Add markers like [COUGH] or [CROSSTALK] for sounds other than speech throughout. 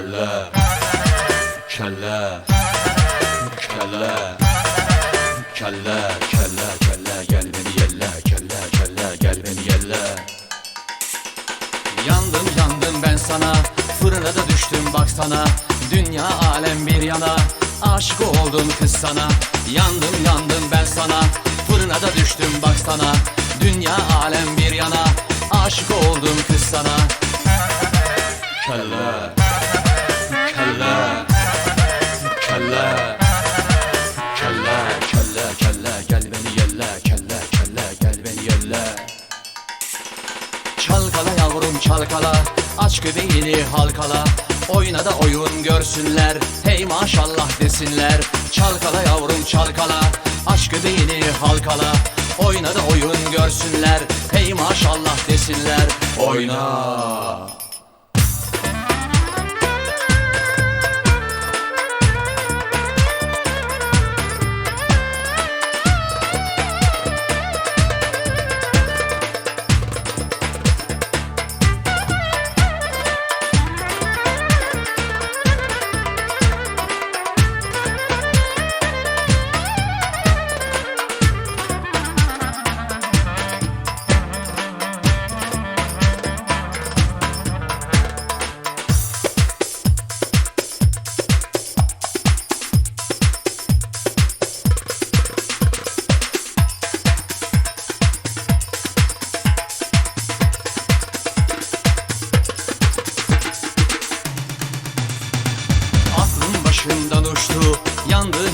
kelle kelle kelle kelle kelle kelle gel beni yelle. Kelle kelle gel beni yelle. Yandım yandım ben sana. Fırına da düştüm baksana Dünya alem bir yana. Aşık oldum kız sana. Yandım yandım ben sana. Fırına da düştüm baksana Dünya alem bir yana. Aşık oldum kız sana. Kelle Çalkala yavrum çalkala. Aç göbeğini halkala. Oyna da oyun görsünler. Hey maşallah desinler. Çalkala yavrum çalkala. Aç göbeğini halkala. Oyna da oyun görsünler. Hey maşallah desinler. Oyna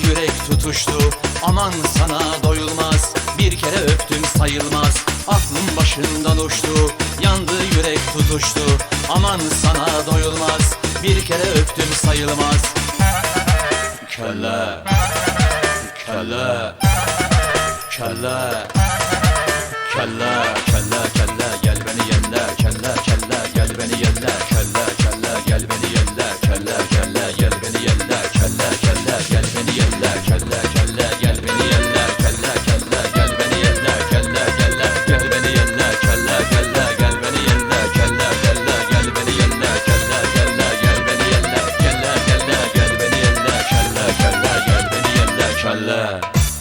yürek tutuştu. Aman sana doyulmaz Bir kere öptüm sayılmaz. Aklım başımdan uçtu Yandı yürek tutuştu. Aman sana doyulmaz Bir kere öptüm sayılmaz. Kelle Kelle Kelle Kelle kelle kelle. Gel beni yelle kelle kelle. Gel beni yelle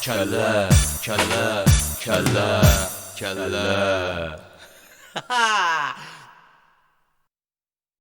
kelle kelle kelle kelle [LAUGHS]